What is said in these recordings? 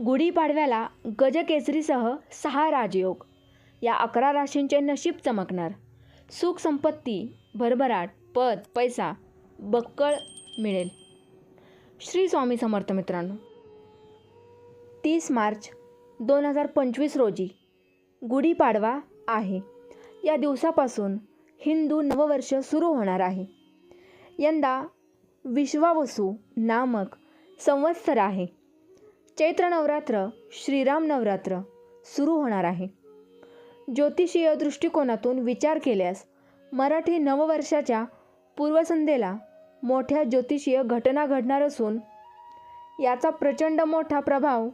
गुढीपाडव्याला गजकेसरीसह सहा राजयोग. या अकरा राशींचे नशीब चमकणार. सुख संपत्ती भरभराट पद पैसा बक्कळ मिळेल. श्री स्वामी समर्थ मित्रांनो तीस मार्च दोन हजार पंचवीस रोजी गुढीपाडवा आहे. या दिवसापासून हिंदू नववर्ष सुरू होणार आहे. यंदा विश्वावसू नामक संवत्सर आहे. चैत्र नवरात्र श्रीराम नवरात्र सुरू होणार आहे. ज्योतिषीय दृष्टिकोनातून विचार केल्यास मराठी नववर्षाच्या पूर्वसंध्येला मोठ्या ज्योतिषीय घटना घडणार असून याचा प्रचंड मोठा प्रभाव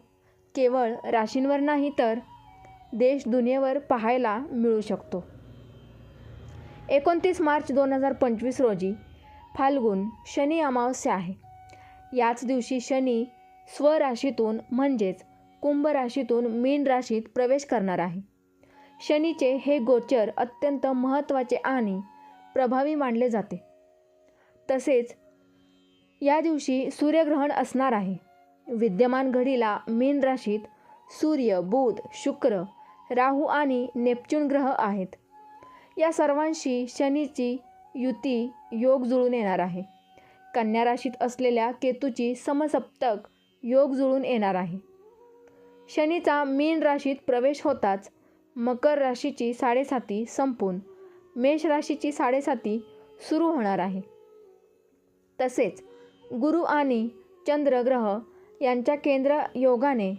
केवळ राशींवर नाही तर देश दुनियेवर पाहायला मिळू शकतो. एकोणतीस मार्च दोन हजार पंचवीस रोजी फाल्गुन शनी अमावस्या आहे. याच दिवशी शनी स्वराशीतून म्हणजेच कुंभ राशीतून मीन राशीत प्रवेश करणार आहे. शनीचे हे गोचर अत्यंत महत्त्वाचे आणि प्रभावी मानले जाते. तसेच या दिवशी सूर्यग्रहण असणार आहे. विद्यमान घडीला मीन राशीत सूर्य बुध शुक्र राहू आणि नेपच्यून ग्रह आहेत. या सर्वांशी शनीची युती योग जुळून येणार आहे. कन्या राशीत असलेल्या केतूची समसप्तक योग जुळून येणार आहे. शनीचा मीन राशीत प्रवेश होताच मकर राशीची साडेसाती संपून मेष राशीची साडेसाती सुरू होणार आहे. तसेच गुरु आणि चंद्र ग्रह यांच्या केंद्र योगाने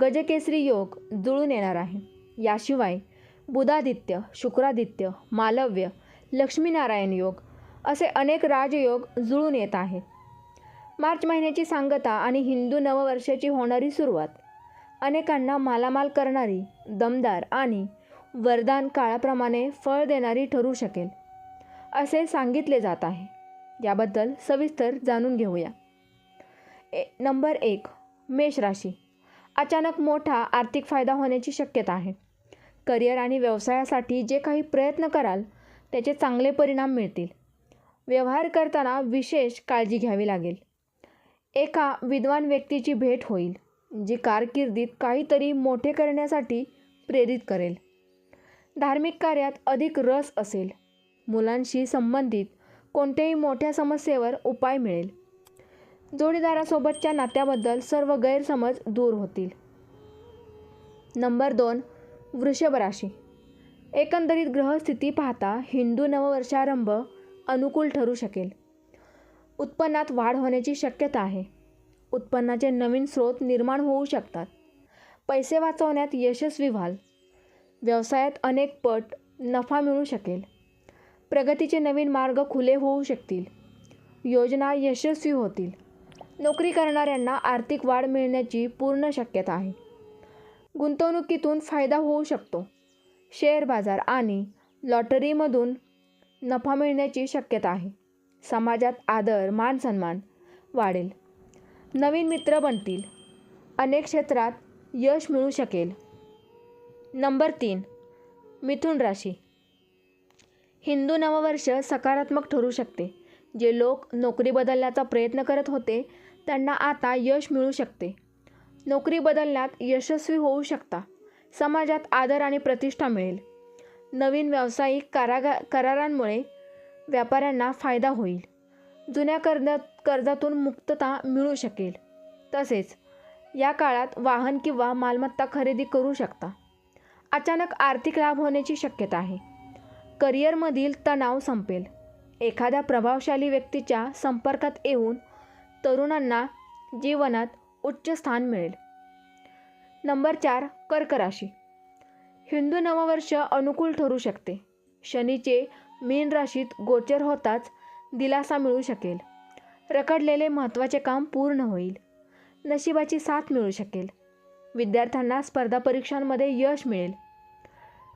गजकेसरी योग जुळून येणार आहे. याशिवाय बुधादित्य शुक्रादित्य मालव्य लक्ष्मीनारायण योग असे अनेक राजयोग जुळून येत आहेत. मार्च महिन्याची सांगता आणि हिंदू नववर्षाची होणारी सुरुवात. अनेकांना मालामाल करणारी दमदार आणि वरदान काळाप्रमाणे फळ देणारी ठरू शकेल असे सांगितले जात आहे. याबद्दल सविस्तर जाणून घेऊया. ए नंबर एक मेष राशी. अचानक मोठा आर्थिक फायदा होण्याची शक्यता आहे. करिअर आणि व्यवसायासाठी जे काही प्रयत्न कराल त्याचे चांगले परिणाम मिळतील. व्यवहार करताना विशेष काळजी घ्यावी लागेल. एका विद्वान व्यक्तीची भेट होईल जी कारकिर्दीत काहीतरी मोठे करण्यासाठी प्रेरित करेल. धार्मिक कार्यात अधिक रस असेल. मुलांशी संबंधित कोणत्याही मोठ्या समस्येवर उपाय मिळेल. जोडीदारासोबतच्या नात्याबद्दल सर्व गैरसमज दूर होतील. नंबर दोन वृषभ राशी. एकंदरीत ग्रहस्थिती पाहता हिंदू नववर्षारंभ अनुकूल ठरू शकेल. उत्पन्नात वाढ होण्याची शक्यता आहे. उत्पन्नाचे नवीन स्रोत निर्माण होऊ शकतात. पैसे वाचवण्यात यशस्वी व्हाल. व्यवसायात अनेक पट नफा मिळू शकेल. प्रगतीचे नवीन मार्ग खुले होऊ शकतील. योजना यशस्वी होतील. नोकरी करणाऱ्यांना आर्थिक वाढ मिळण्याची पूर्ण शक्यता आहे. गुंतवणुकीतून फायदा होऊ शकतो. शेअर बाजार आणि लॉटरीमधून नफा मिळण्याची शक्यता आहे. समाजात आदर मान सन्मान वाढेल. नवीन मित्र बनतील. अनेक क्षेत्रात यश मिळू शकेल. नंबर तीन मिथुन राशी. हिंदू नववर्ष सकारात्मक ठरू शकते. जे लोक नोकरी बदलण्याचा प्रयत्न करत होते त्यांना आता यश मिळू शकते. नोकरी बदलण्यात यशस्वी होऊ शकता. समाजात आदर आणि प्रतिष्ठा मिळेल. नवीन व्यावसायिक कारागा करारांमुळे व्यापाऱ्यांना फायदा होईल. जुन्या कर्जात कर्जातून मुक्तता मिळू शकेल. तसेच या काळात वाहन किंवा मालमत्ता खरेदी करू शकता. अचानक आर्थिक लाभ होण्याची शक्यता आहे. करिअरमधील तणाव संपेल. एखाद्या प्रभावशाली व्यक्तीच्या संपर्कात येऊन तरुणांना जीवनात उच्च स्थान मिळेल. नंबर चार कर्क राशी. हिंदू नववर्ष अनुकूल ठरू शकते. शनीचे मीन राशीत गोचर होताच दिलासा मिळू शकेल. रखडलेले महत्त्वाचे काम पूर्ण होईल. नशिबाची साथ मिळू शकेल. विद्यार्थ्यांना स्पर्धा परीक्षांमध्ये यश मिळेल.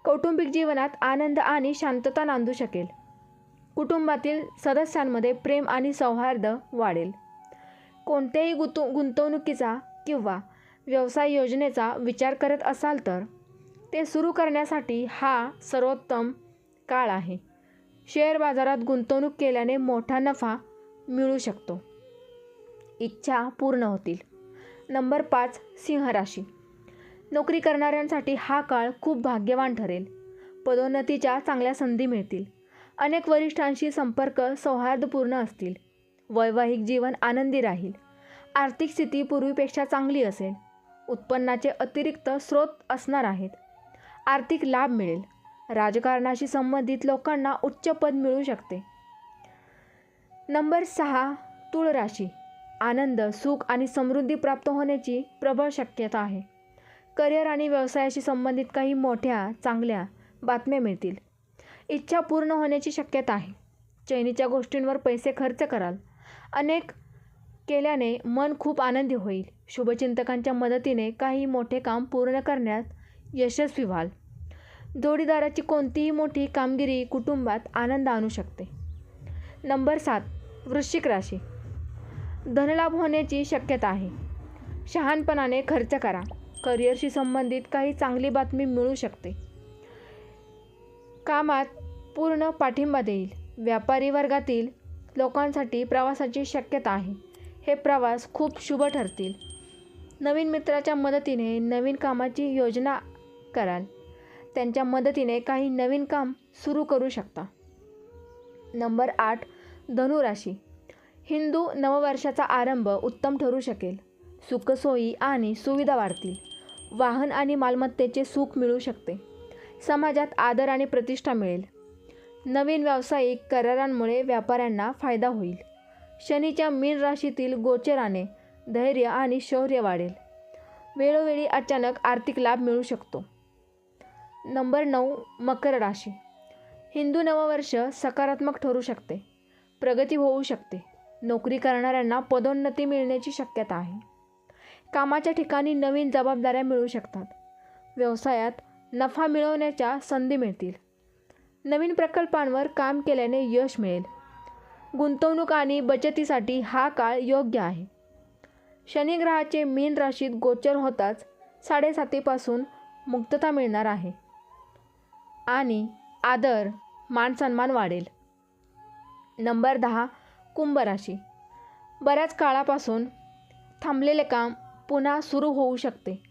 कौटुंबिक जीवनात आनंद आणि शांतता नांदू शकेल. कुटुंबातील सदस्यांमध्ये प्रेम आणि सौहार्द वाढेल. कोणत्याही गुतु गुंतवणुकीचा किंवा व्यवसाय योजनेचा विचार करत असाल तर ते सुरू करण्यासाठी हा सर्वोत्तम काळ आहे. शेअर बाजारात गुंतवणूक केल्याने मोठा नफा मिळू शकतो. इच्छा पूर्ण होतील. नंबर पाच सिंह राशी. नोकरी करणाऱ्यांसाठी हा काळ खूप भाग्यवान ठरेल. पदोन्नतीच्या चांगल्या संधी मिळतील. अनेक वरिष्ठांशी संपर्क सौहार्दपूर्ण असतील. वैवाहिक जीवन आनंदी राहील. आर्थिक स्थिती पूर्वीपेक्षा चांगली असेल. उत्पन्नाचे अतिरिक्त स्रोत असणार आहेत. आर्थिक लाभ मिळेल. राजकारणाशी संबंधित लोकांना उच्च पद मिळू शकते. नंबर सहा तुळ राशी. आनंद सुख आणि समृद्धी प्राप्त होण्याची प्रबळ शक्यता आहे. करिअर आणि व्यवसायाशी संबंधित काही मोठ्या चांगल्या बातम्या मिळतील. इच्छा पूर्ण होण्याची शक्यता आहे. चैनीच्या गोष्टींवर पैसे खर्च कराल. अनेक केल्याने मन खूप आनंदी होईल. शुभचिंतकांच्या मदतीने काही मोठे काम पूर्ण करण्यात यशस्वी व्हाल. जोडीदाराची कोणतीही मोठी कामगिरी कुटुंबात आनंद आणू शकते. नंबर सात वृश्चिक राशी. धनलाभ होण्याची शक्यता आहे. शहाणपणाने खर्च करा. करिअरशी संबंधित काही चांगली बातमी मिळू शकते. कामात पूर्ण पाठिंबा देईल. व्यापारी वर्गातील लोकांसाठी प्रवासाची शक्यता आहे. हे प्रवास खूप शुभ ठरतील. नवीन मित्राच्या मदतीने नवीन कामाची योजना कराल. त्यांच्या मदतीने काही नवीन काम सुरू करू शकता. नंबर आठ धनुराशी. हिंदू नववर्षाचा आरंभ उत्तम ठरू शकेल. सुखसोयी आणि सुविधा वाढतील. वाहन आणि मालमत्तेचे सुख मिळू शकते. समाजात आदर आणि प्रतिष्ठा मिळेल. नवीन व्यावसायिक करारांमुळे व्यापाऱ्यांना फायदा होईल. शनीच्या मीन राशीतील गोचराने धैर्य आणि शौर्य वाढेल. वेळोवेळी अचानक आर्थिक लाभ मिळू शकतो. नंबर नऊ मकर राशी. हिंदू नववर्ष सकारात्मक ठरू शकते प्रगती होऊ शकते नोकरी करणाऱ्यांना पदोन्नती मिळण्याची शक्यता आहे. कामाच्या ठिकाणी नवीन जबाबदाऱ्या मिळू शकतात. व्यवसायात नफा मिळवण्याच्या संधी मिळतील. नवीन प्रकल्पांवर काम केल्याने यश मिळेल. गुंतवणूक आणि बचतीसाठी हा काळ योग्य आहे. शनिग्रहाचे मीन राशीत गोचर होताच साडेसातीपासून मुक्तता मिळणार आहे. आणि आदर मानसन्मान वाढेल. नंबर दहा कुंभ राशी. बऱ्याच काळापासून थांबलेले काम पुन्हा सुरू होऊ शकते.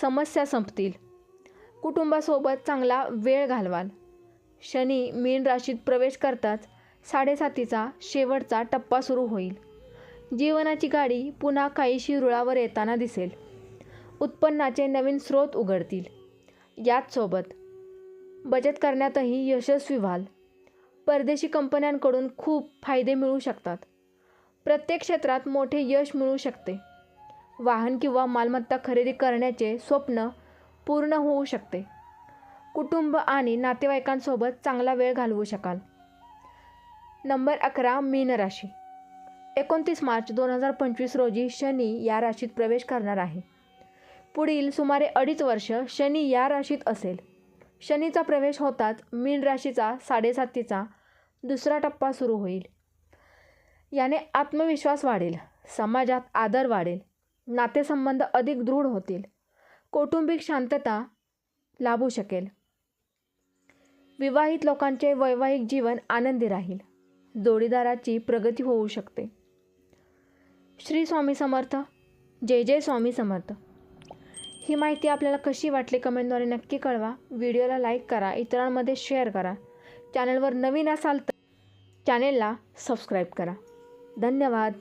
समस्या संपतील. कुटुंबासोबत चांगला वेळ घालवाल. शनी मीन राशीत प्रवेश करताच साडेसातीचा शेवटचा टप्पा सुरू होईल. जीवनाची गाडी पुन्हा काहीशी रुळावर येताना दिसेल. उत्पन्नाचे नवीन स्रोत उघडतील. याचसोबत बचत करण्यातही यशस्वी व्हाल. परदेशी कंपन्यांकडून खूप फायदे मिळू शकतात. प्रत्येक क्षेत्रात मोठे यश मिळू शकते. वाहन किंवा मालमत्ता खरेदी करण्याचे स्वप्न पूर्ण होऊ शकते. कुटुंब आणि नातेवाईकांसोबत चांगला वेळ घालवू शकाल. नंबर अकरा मीन राशी. एकोणतीस मार्च दोन हजार पंचवीस रोजी शनी या राशीत प्रवेश करणार आहे. पुढील सुमारे अडीच वर्ष शनी या राशीत असेल. शनीचा प्रवेश होताच मीन राशीचा साडेसातीचा दुसरा टप्पा सुरू होईल. याने आत्मविश्वास वाढेल समाजात आदर वाढेल नातेसंबंध अधिक दृढ होतील कौटुंबिक शांतता लाभू शकेल. विवाहित लोकांचे वैवाहिक जीवन आनंदी राहील जोडीदाराची प्रगती होऊ शकते. श्री स्वामी समर्थ जय जय स्वामी समर्थ. ही माहिती आपल्याला कशी वाटली कमेंटद्वारे नक्की कळवा. व्हिडिओला लाईक करा इतरांमध्ये शेअर करा. चॅनलवर नवीन असाल तर चॅनेलला सबस्क्राईब करा. धन्यवाद.